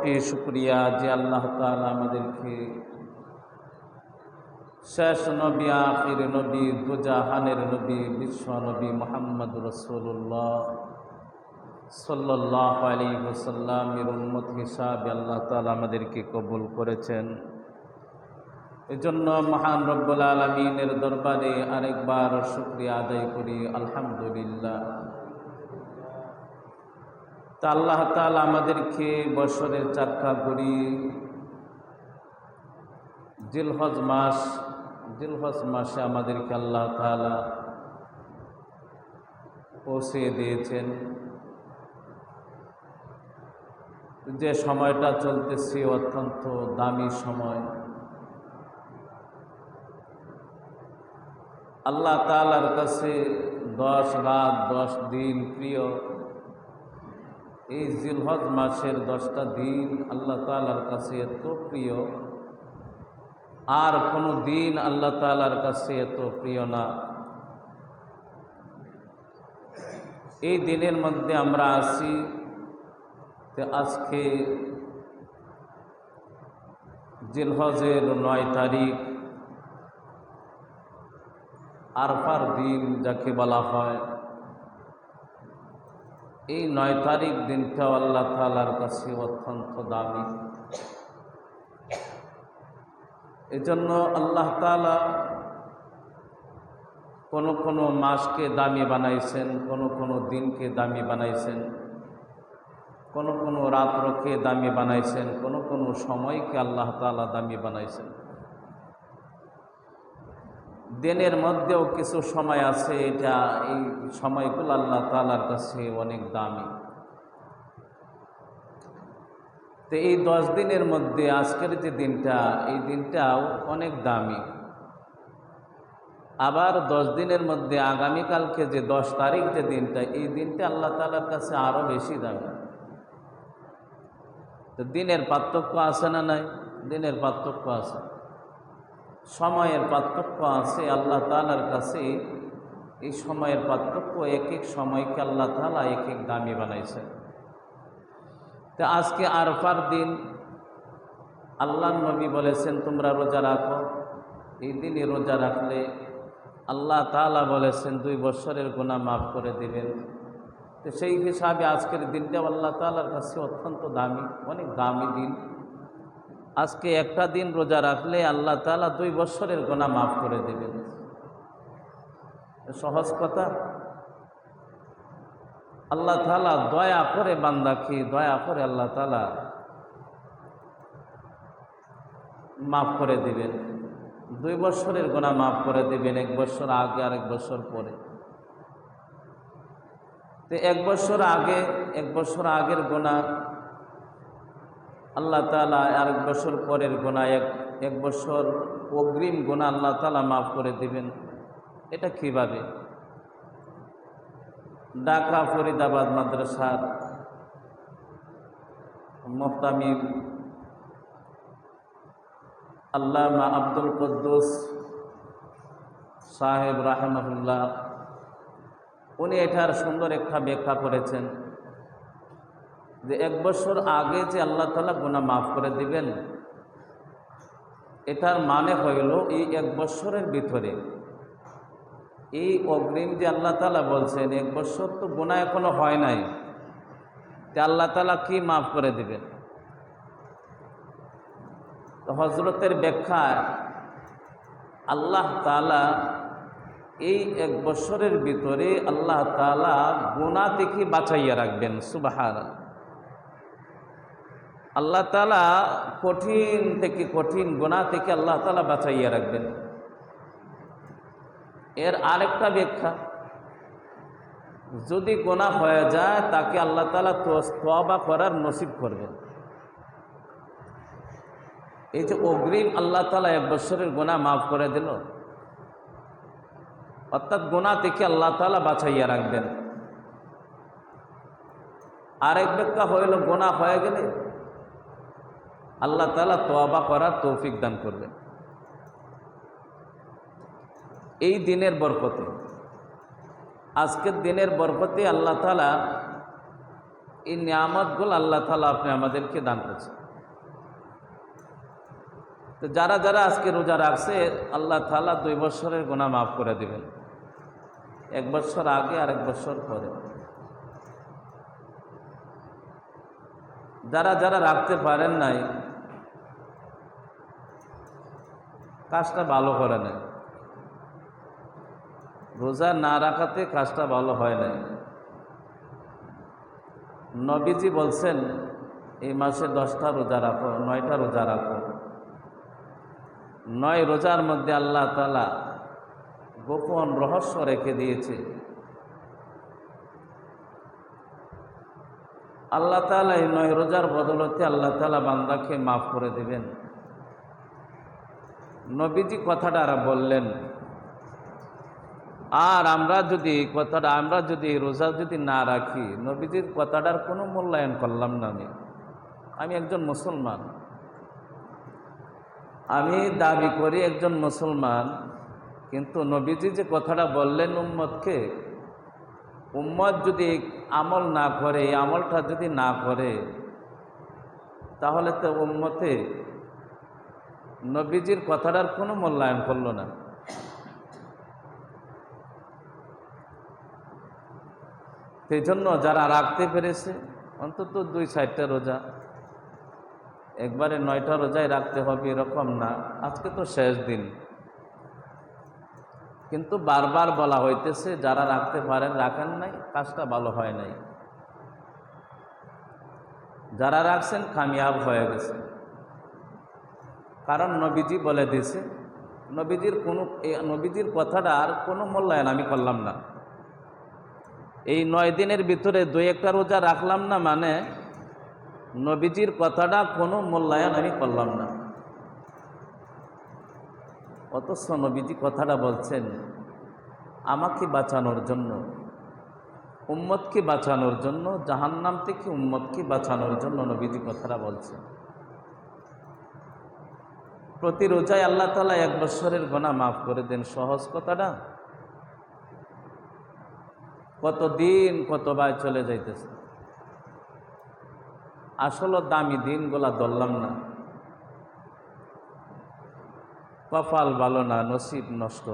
কোটি শুক্রিয়া যে আল্লাহ তাআলা আমাদেরকে শেষ নবী, আখির নবী, দুজাহানের নবী, বিশ্ব নবী মোহাম্মদ রসুল্লাহ সাল্লাহ আলী ওসাল্লামের উন্মত হিসাবে আল্লাহ তালা আমাদেরকে কবুল করেছেন। এজন্য মহান রব্বুল আলমিনের দরবারে আরেকবার শুক্রিয়া আদায় করি। আলহামদুলিল্লাহ। তা আল্লাহ তালা আমাদেরকে বছরের চারটা করি জিলহজ মাস, জিলহজ মাসে আমাদেরকে আল্লাহ তালা পৌঁছে দিয়েছেন। যে সময়টা চলতেছে অত্যন্ত দামি সময়। আল্লাহ তালার কাছে দশ রাত, দশ দিন প্রিয়। এই জিলহজ মাসের দশটা দিন আল্লাহ তালার কাছে এত প্রিয়। আর কোনো দিন আল্লাহ তালার কাছে এত প্রিয় না। এই দিনের মধ্যে আমরা আসি আজকে জিলহজের নয় তারিখ, আরফার দিন যাকে বলা হয়। এই নয় তারিখ দিনটাও আল্লাহ তালার কাছে অত্যন্ত দামি। এজন্য আল্লাহ তালা কোনো কোনো মাসকে দামি বানাইছেন, কোনো কোনো দিনকে দামি বানাইছেন, কোনো কোনো রাত্রকে দামি বানাইছেন, কোনো কোনো সময়কে আল্লাহ তালা দামি বানাইছেন। দিনের মধ্যেও কিছু সময় আছে, এটা এই সময়গুলো আল্লাহ তালার কাছে অনেক দামি। তো এই দশ দিনের মধ্যে আজকের যে দিনটা, এই দিনটাও অনেক দামি। আবার দশ দিনের মধ্যে আগামীকালকে যে দশ তারিখ যে দিনটা, এই দিনটা আল্লাহ তালার কাছে আরও বেশি দামি। তো দিনের পার্থক্য আছে না নাই? দিনের পার্থক্য আছে। সময়ের পার্থক্য আছে, আল্লাহ তালার কাছে এই সময়ের পার্থক্য এক এক সময়কে আল্লাহ তালা এক এক দামি বানাইছে তো আজকে আরফার দিন আল্লাহ নবী বলেছেন, তোমরা রোজা রাখো। এই দিনে রোজা রাখলে আল্লাহ তালা বলেছেন, দুই বছরের গোনা মাফ করে দিবেন। তো সেই হিসাবে আজকের দিনটা আল্লাহ তালার কাছে অত্যন্ত দামি, অনেক দামি দিন। আজকে একটা দিন রোজা রাখলে আল্লাহ তালা দুই বছরের গোনা মাফ করে দেবেন। সহজ কথা। আল্লাহ তালা দয়া করে বান্দাকে, দয়া করে আল্লাহ তালা মাফ করে দিবেন। দুই বছরের গোনা মাফ করে দিবেন, এক বছর আগে আর এক বছর পরে। তো এক বছর আগে, এক বছর আগের গোনা আল্লাহ তালা আরেক বছর পরের গোনা, এক এক বছর অগ্রিম গোনা আল্লাহ তালা মাফ করে দিবেন। এটা কীভাবে? ঢাকা ফরিদাবাদ মাদ্রাসার মোহতামিম আল্লামা আব্দুল কদ্দুস সাহেব রাহমাহুল্লাহ, উনি এটার সুন্দর একটা ব্যাখ্যা করেছেন। যে এক বছর আগে যে আল্লাহ তালা গুণা মাফ করে দিবেন, এটার মানে হইল এই এক বছরের ভিতরে। এই অগ্রিম যে আল্লাহ তালা বলছেন, এক বছর তো গুণা এখনও হয় নাই যে আল্লাহ তালা কি মাফ করে দিবেন? তো হজরতের ব্যাখ্যায় আল্লাহ তালা এই এক বছরের ভিতরে আল্লাহ তালা গুণা থেকে বাঁচাইয়া রাখবেন? সুবাহার আল্লাহ তালা কঠিন থেকে কঠিন গোনা থেকে আল্লাহ তালা বাঁচাইয়া রাখবেন। এর আরেকটা ব্যাখ্যা, যদি গোনা হয়ে যায়, তাকে আল্লাহ তালা তোবা করার নসিব করবেন। এই যে অগ্রিম আল্লাহ তালা এক বছরের গোনা মাফ করে দিল, অর্থাৎ গোনা থেকে আল্লাহ তালা বাছাইয়া রাখবেন। আরেক ব্যাখ্যা হইল গোনা হয়ে গেলে আল্লাহ তালা তোয়াবা করার তৌফিক দান করবেন। এই দিনের বরকতে, আজকের দিনের বরকতে আল্লাহ তালা এই নিয়ামতগুলো আল্লাহ তালা আপনি আমাদেরকে দান করছেন। তো যারা যারা আজকে রোজা রাখছে, আল্লাহ তালা দুই বছরের গোনা মাফ করে দিবেন। এক বছর আগে আর এক বছর পরে। যারা যারা রাখতে পারেন নাই কাজটা ভালো করে নাই রোজা না রাখাতে কাজটা ভালো হয় নাই নবীজি বলছেন, এই মাসে দশটা রোজা রাখো, নয়টা রোজা রাখো। নয় রোজার মধ্যে আল্লাহ তালা গোপন রহস্য রেখে দিয়েছে। আল্লাহ তালা এই নয় রোজার বদলতে আল্লাহ তালা বান্দাকে মাফ করে দেবেন। নবীজি কথাটা বললেন। আর আমরা যদি কথাটা, আমরা যদি রোজা যদি না রাখি, নবীজির কথাটার কোনো মূল্যায়ন করলাম না আমি। আমি একজন মুসলমান। আমি দাবি করি একজন মুসলমান, কিন্তু নবীজি যে কথাটা বললেন উম্মতকে, উম্মত যদি আমল না করে, এই আমলটা যদি না করে, তাহলে তো উম্মতে নবীজির কথাটার কোনো মূল্যায়ন করল না। সেই জন্য যারা রাখতে পেরেছে, অন্তত দুই চারটা রোজা। একবারে নয়টা রোজাই রাখতে হবে এরকম না। আজকে তো শেষ দিন। কিন্তু বারবার বলা হইতেছে, যারা রাখতে পারেন, রাখেন নাই, কাজটা ভালো হয় নাই। যারা রাখছেন, কামিয়াব হয়ে গেছে। কারণ নবীজি বলে দিয়েছে, নবীজির কোনো নবীজির কথাটা আর কোনো মূল্যায়ন আমি করলাম না। এই নয় দিনের ভিতরে দুই একটা রোজা রাখলাম না মানে নবীজির কথাটা কোনো মূল্যায়ন আমি করলাম না। অথচ নবীজি কথাটা বলছেন, আমাকে বাঁচানোর জন্য, উম্মতকে বাঁচানোর জন্য, জাহান্নাম থেকে উম্মতকে বাঁচানোর জন্য নবীজি কথাটা বলছেন। প্রতি রোজায় আল্লাহ তালা এক বছরের গোনা মাফ করে দেন। সহজ কথাটা? কত দিন কতবার চলে যাইতেছে? আসলে দামি দিনগুলা ধরলাম না। কপাল ভালো না, নসিব নষ্ট।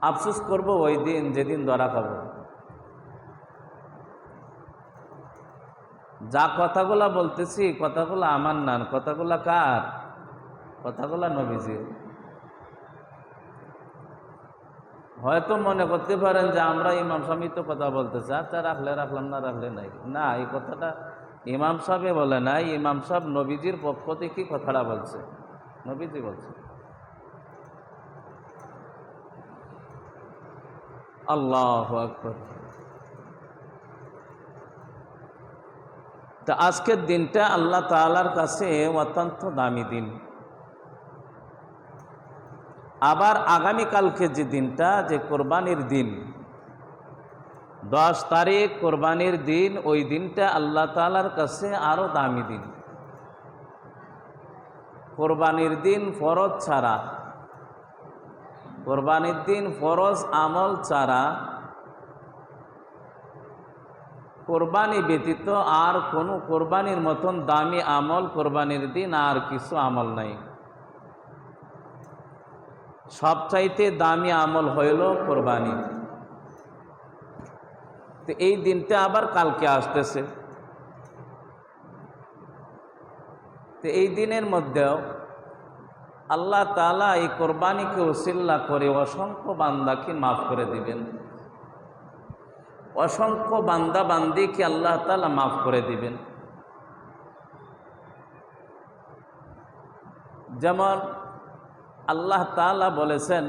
আফসোস করব ওই দিন, যেদিন ধরা খাব। যা কথাগুলা বলতেছি, কথাগুলো আমার নান কথাগুলা কার? কথাগুলা নবীজির। হয়তো মনে করতে পারেন যে আমরা ইমাম স্বামী তো কথা বলতেছি আচ্ছা রাখলে রাখলাম না রাখলে নাই। না, এই কথাটা ইমাম সাহেবে বলে নাই, ইমাম সাহেব নবীজির পক্ষ থেকে কথাটা বলছে? নবীজি বলছে। আল্লাহ আকবর। তা আজকের দিনটা আল্লাহ তালার কাছে অত্যন্ত দামি দিন। আবার আগামীকালকে যে দিনটা, যে কোরবানির দিন, দশ তারিখ কোরবানির দিন, ওই দিনটা আল্লাহ তালার কাছে আরও দামি দিন। কোরবানির দিন ফরজ ছাড়া, কোরবানির দিন ফরজ আমল ছাড়া কোরবানি ব্যতীত আর কোনো কোরবানির মতন দামি আমল কোরবানির দিন আর কিছু আমল নাই। সবচাইতে দামি আমল হইল কোরবানি। তো এই দিনটা আবার কালকে আসতেছে। তো এই দিনের মধ্যেও আল্লাহ তালা এই কোরবানিকে ওসিল্লা করে অসংখ্য বান্দাকে মাফ করে দিবেন। অসংখ্য বান্দা বান্দিকে আল্লাহ তালা মাফ করে দিবেন। যেমন আল্লাহ তালা বলেছেন,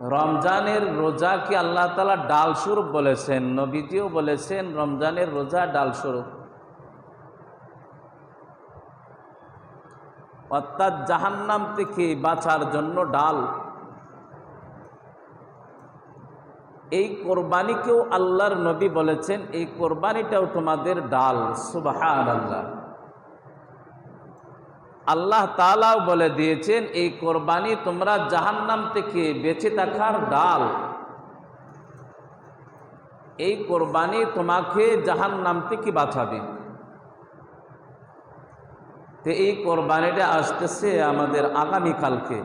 রমজানের রোজাকে আল্লাহ তালা ডাল স্বরূপ বলেছেন, নবীজিও বলেছেন, রমজানের রোজা ডাল স্বরূপ অর্থাৎ জাহান্নাম থেকে বাঁচার জন্য ডাল এই কোরবানিকেও আল্লাহর নবী বলেছেন, এই কোরবানিটাও তোমাদের ডাল সুবাহ আল্লাহ আল্লাহ তালাও বলে দিয়েছেন, এই কোরবানি তোমরা জাহান্নাম থেকে বেঁচে থাকার ডাল। এই কোরবানি তোমাকে জাহান নাম থেকে বাঁচাবে। তো এই কোরবানিটা আসতেছে আমাদের আগামীকালকে।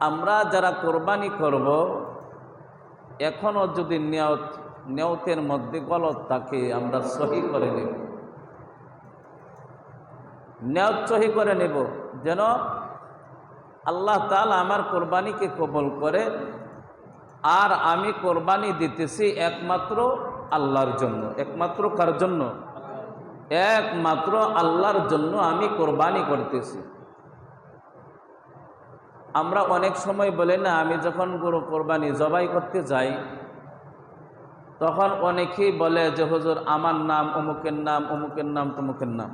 আমরা যারা কোরবানি করব এখনও যদি নিয়ত, নিয়তের মধ্যে গলত থাকে, আমরা সহি করে নেব। নিয়ত সহি করে নেব। যেন আল্লাহ তাল আমার কোরবানিকে কবল করে, আর আমি কোরবানি দিতেছি একমাত্র আল্লাহর জন্য। একমাত্র কার জন্য? একমাত্র আল্লাহর জন্য আমি কোরবানি করতেছি। আমরা অনেক সময় বলে না, আমি যখন গরু কোরবানি জবাই করতে যাই, তখন অনেকেই বলে যে, হুজুর, আমার নাম অমুকের নাম অমুকের নাম, তমুকের নাম।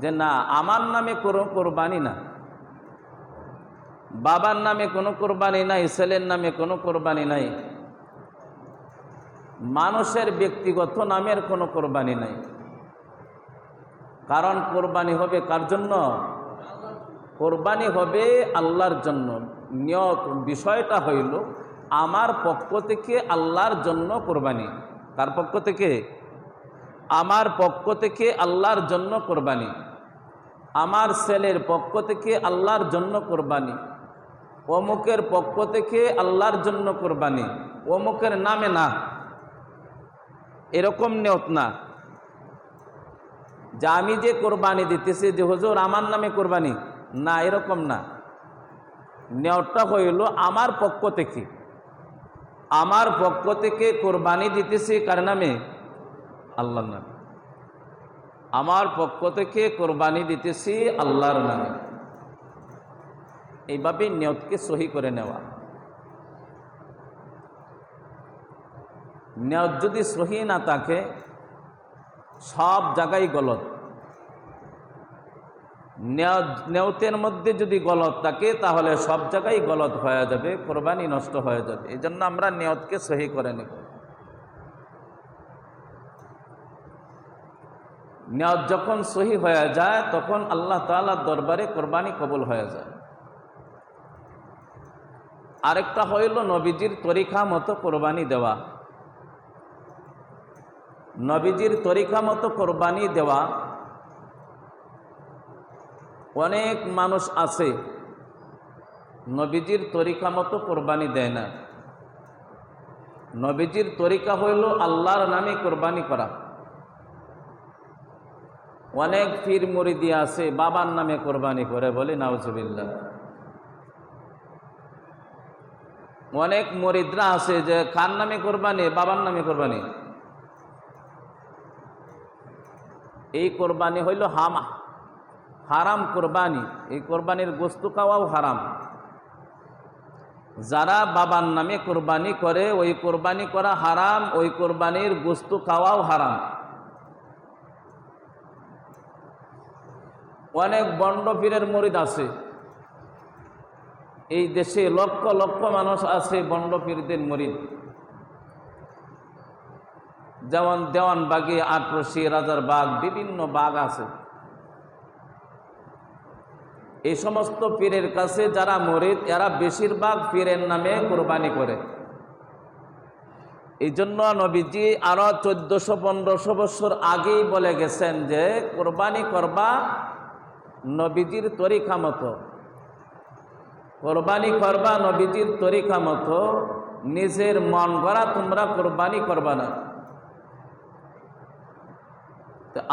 যে না, আমার নামে কোনো কোরবানি না, বাবার নামে কোনো কোরবানি নাই, ছেলের নামে কোনো কোরবানি নাই, মানুষের ব্যক্তিগত নামের কোনো কোরবানি নাই। কারণ কোরবানি হবে কার জন্য? কোরবানি হবে আল্লাহর জন্য। নিয়ত বিষয়টা হইল, আমার পক্ষ থেকে আল্লাহর জন্য কোরবানি। কার পক্ষ থেকে? আমার পক্ষ থেকে আল্লাহর জন্য কোরবানি। আমার ছেলের পক্ষ থেকে আল্লাহর জন্য কোরবানি। অমুকের পক্ষ থেকে আল্লাহর জন্য কোরবানি। অমুকের নামে না। এরকম নিয়ত না। যে আমি যে কোরবানি দিতেছি যে হুজুর আমার নামে কোরবানি। না, এরকম না। নেওয়াটা হইল আমার পক্ষ থেকে। আমার পক্ষ থেকে কোরবানি দিতেছি কার নামে? আল্লাহর নামে। আমার পক্ষ থেকে কোরবানি দিতেছি আল্লাহর নামে। এইভাবে নিয়তকে সহি করে নেওয়া। নিয়ত যদি সহি না থাকে, সব জায়গায় গলত। নেওতের মধ্যে যদি গলত থাকে, তাহলে সব জায়গায় গলত হয়ে যাবে, কোরবানি নষ্ট হয়ে যাবে। এই জন্য আমরা নিয়তকে সহি করে নেব। নিয়ত যখন সহি হয়ে যায়, তখন আল্লাহ তালার দরবারে কোরবানি কবুল হয়ে যায়। আরেকটা হইল নবীজির তরিকা মতো কোরবানি দেওয়া। নবীজির তরিকা মতো কোরবানি দেওয়া অনেক মানুষ আছে, নবীজির তরিকা মতো কোরবানি দেয় না। নবীজির তরিকা হইল আল্লাহর নামে কোরবানি করা। অনেক পীর মুরিদি আছে, বাবার নামে কোরবানি করে বলে নাউজবিল্লা অনেক মরিদরা আছে যে, কার নামে কোরবানি, বাবার নামে কোরবানি? এই কোরবানি হইল হামা। হারাম কোরবানি, এই কোরবানির গোস্তু খাওয়াও হারাম। যারা বাবার নামে কোরবানি করে, ওই কোরবানি করা হারাম, ওই কোরবানির গোস্তু খাওয়াও হারাম। অনেক বন্ড পীরের মরিদ আছে। এই দেশে লক্ষ লক্ষ মানুষ আছে বন্ড পীরদের মরিদ। যেমন দেওয়ানবাগে, আটরশি রাজার বাঘ বিভিন্ন বাঘ আছে। এই সমস্ত পীরের কাছে যারা মরিদ, এরা বেশিরভাগ পীরের নামে কোরবানি করে। এই জন্য নবীজি আরও চোদ্দশো, পনেরোশো বছর আগেই বলে গেছেন যে, কোরবানি করবা নবীজির তরিকা মতো। কোরবানি করবা নবীজির তরিকা মতো, নিজের মন গড়া তোমরা কোরবানি করবা না।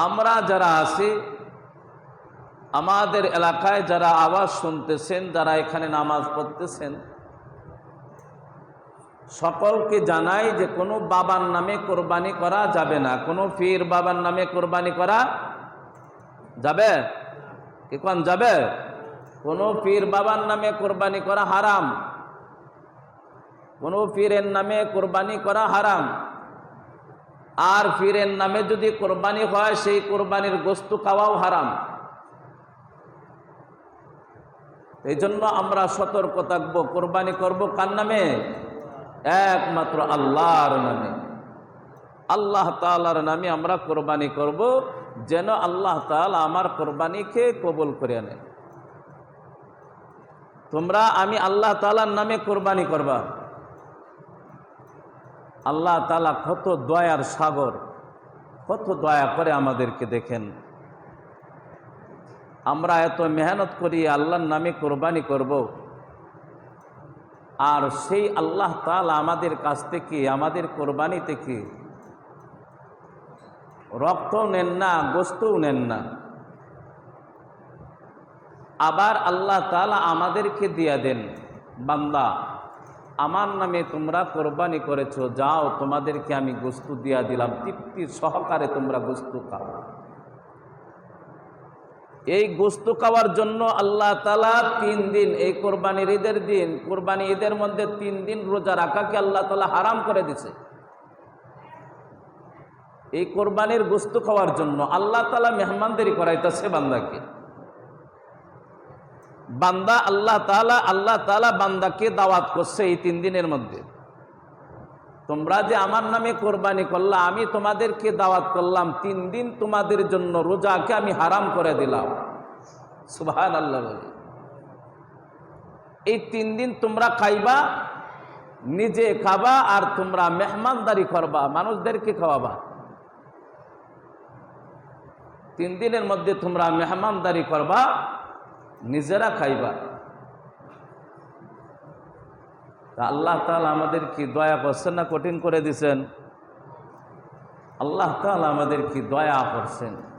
আমরা যারা আছি আমাদের এলাকায় যারা আওয়াজ শুনতেছেন, যারা এখানে নামাজ পড়তেছেন, সকলকে জানাই যে কোনো বাবার নামে কোরবানি করা যাবে না। কোনো পীর বাবার নামে কোরবানি করা যাবে? কি কোন যাবে? কোনো পীর বাবার নামে কোরবানি করা হারাম। কোনো পীরের নামে কোরবানি করা হারাম। আর পীরের নামে যদি কোরবানি হয়, সেই কোরবানির গোস্তু খাওয়াও হারাম। এই জন্য আমরা সতর্ক থাকব, কোরবানি করব কার নামে? একমাত্র আল্লাহর নামে। আল্লাহ তালার নামে আমরা কোরবানি করব, যেন আল্লাহ তালা আমার কোরবানিকে কবুল করে নেয়। তোমরা, আমি আল্লাহ তালার নামে কোরবানি করবা। আল্লাহ তালা কত দয়ার সাগর, কত দয়া করে আমাদেরকে দেখেন। আমরা এত মেহনত করি, আল্লাহর নামে কোরবানি করব। আর সেই আল্লাহ তালা আমাদের কাছ থেকে, আমাদের কোরবানি থেকে রক্তও নেন না গোস্তও নেন না। আবার আল্লাহ তালা আমাদেরকে দিয়া দেন, বান্দা, আমার নামে তোমরা কোরবানি করেছ, যাও তোমাদেরকে আমি গোস্তু দিয়া দিলাম, তৃপ্তির সহকারে তোমরা গোস্তু খাও। এই গোস্ত খাওয়ার জন্য আল্লাহ তালা তিন দিন, এই কোরবানির ঈদের দিন, কোরবানি ঈদের মধ্যে তিন দিন রোজা রাখাকে আল্লাহ তালা হারাম করে দিছে? এই কোরবানির গোস্ত খাওয়ার জন্য আল্লাহ তালা মেহমানদারি করাইতেছে বান্দাকে। বান্দা আল্লাহ তালা আল্লাহ তালা বান্দাকে দাওয়াত করছে এই তিন দিনের মধ্যে। তোমরা যে আমার নামে কোরবানি করলা, আমি তোমাদেরকে দাওয়াত করলাম, তিন দিন তোমাদের জন্য রোজাকে আমি হারাম করে দিলাম। সুবাহান আল্লাহ এই তিন দিন তোমরা খাইবা, নিজে খাবা আর তোমরা মেহমানদারি করবা, মানুষদেরকে খাওয়াবা। তিন দিনের মধ্যে তোমরা মেহমানদারি করবা, নিজেরা খাইবা তা আল্লাহ তালা আমাদের কি দয়া করছেন না, কঠিন করে দিছেন। আল্লাহ তালা আমাদের কি দয়া করছেন।